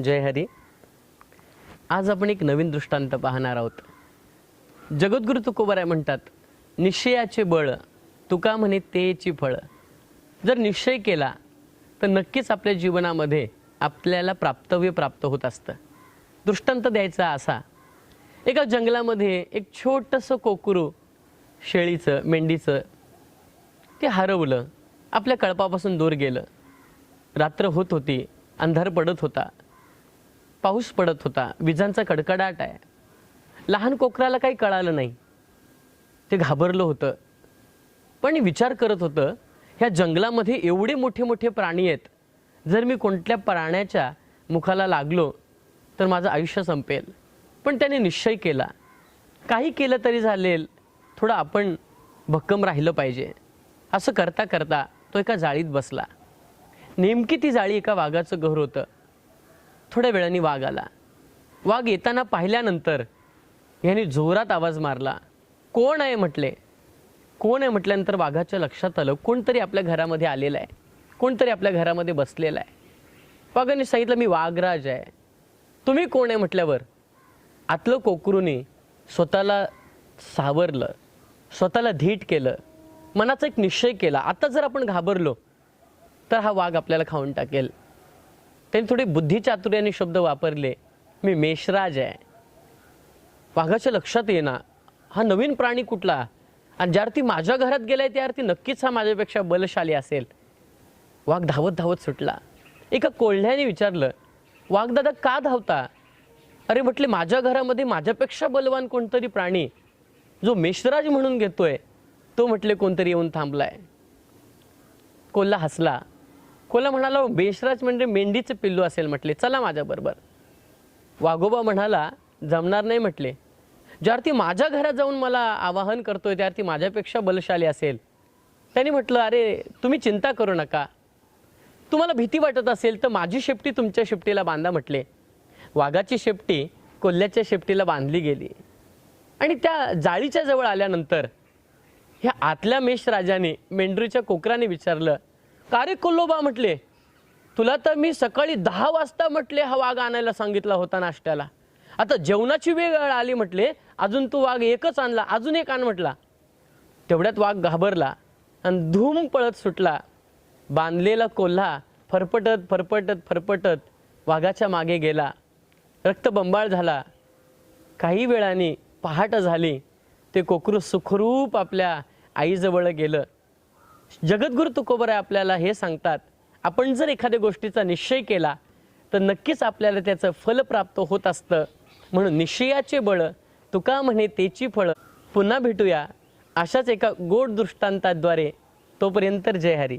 जय हरी. आज आपण एक नवीन दृष्टांत पाहणार आहोत. जगद्गुरु तुकोबराय म्हणतात निश्चयाचे बळ तुका म्हणे तेची फळ. जर निश्चय केला तर नक्कीच आपल्या जीवनामध्ये आपल्याला प्राप्तव्य प्राप्त होत असतं. दृष्टांत द्यायचा असा एका जंगलामध्ये एक छोटंसं कोकरू शेळीचं मेंढीचं ते हरवलं. आपल्या कळपापासून दूर गेलं. रात्र होत होती अंधार पडत होता. पाऊस पडत होता. विजांचा कडकडाट आहे. लहान कोकराला काही कळालं नाही. ते घाबरलं होतं. पण विचार करत होतं ह्या जंगलामध्ये एवढे मोठे मोठे प्राणी आहेत. जर मी कोणत्या प्राण्याच्या मुखाला लागलो तर माझं आयुष्य संपेल. पण त्याने निश्चय केला. काही केलं तरी चालेल. थोडं आपण भक्कम राहिलं पाहिजे. असं करता करता तो एका जाळीत बसला. नेमकी ती जाळी एका वाघाचं घर होतं. थोड्या वेळाने वाघ आला. वाघ येताना पाहिल्यानंतर याने जोरात आवाज मारला. कोण आहे म्हटले? कोण आहे म्हटल्यानंतर वाघाच्या लक्षात आलं कोणतरी आपल्या घरामध्ये आलेलं आहे. कोणतरी आपल्या घरामध्ये बसलेलं आहे. वाघाने सांगितलं मी वाघराज आहे. तुम्ही कोण आहे? म्हटल्यावर आतलं कोकरूने स्वतःला सावरलं स्वतःला धीट केलं मनाचा एक निश्चय केला. आता जर आपण घाबरलो तर हा वाघ आपल्याला खाऊन टाकेल. त्यांनी थोडे बुद्धिचातुर्याने शब्द वापरले. मी मेषराज आहे. वाघाच्या लक्षात येणार हा नवीन प्राणी कुठला? आणि ज्या अर्थी माझ्या घरात गेलाय त्या अर्थी नक्कीच हा माझ्यापेक्षा बलशाली असेल. वाघ धावत धावत सुटला. एका कोल्ह्याने विचारलं वाघदादा का धावता? अरे म्हटले माझ्या घरामध्ये माझ्यापेक्षा बलवान कोणतरी प्राणी जो मेषराज म्हणून घेतोय तो म्हटले कोणतरी येऊन थांबलाय. कोल्हा हसला. कोल्हा म्हणाला मेषराज म्हणजे मेंढीचं पिल्लू असेल म्हटले. चला माझ्याबरोबर वाघोबा म्हणाला जमणार नाही म्हटले. ज्या अर्थी माझ्या घरात जाऊन मला आवाहन करतोय त्या अर्थी माझ्यापेक्षा बलशाली असेल. त्यांनी म्हटलं अरे तुम्ही चिंता करू नका. तुम्हाला भीती वाटत असेल तर माझी शेपटी तुमच्या शेपटीला बांधा म्हटले. वाघाची शेपटी कोल्ह्याच्या शेपटीला बांधली गेली. आणि त्या जाळीच्या जवळ आल्यानंतर ह्या आतल्या मेष राजाने मेंढरीच्या कोकराने विचारलं कारे कुल्लोबा कोल्लोबा म्हटले तुला तर मी सकाळी दहा वाजता म्हटले हा वाघ आणायला सांगितला होता नाश्त्याला. आता जेवणाची वेळ आली म्हटले अजून तू वाघ एकच आणला अजून एक आण म्हटला. तेवढ्यात वाघ घाबरला आणि धूम पळत सुटला. बांधलेला कोल्हा फरफटत फरफटत फरफटत वाघाच्या मागे गेला. रक्तबंबाळ झाला. काही वेळाने पहाट झाली. ते कोकरू सुखरूप आपल्या आईजवळ गेलं. जगद्गुरु तुकोबराय आपल्याला हे सांगतात आपण जर एखाद्या गोष्टीचा निश्चय केला तर नक्कीच आपल्याला त्याचं फल प्राप्त होत असतं. म्हणून निश्चयाचे बळ तुका म्हणे तेची फळं पुन्हा भेटूया अशाच एका गोड दृष्टांताद्वारे. तोपर्यंत जय हरी.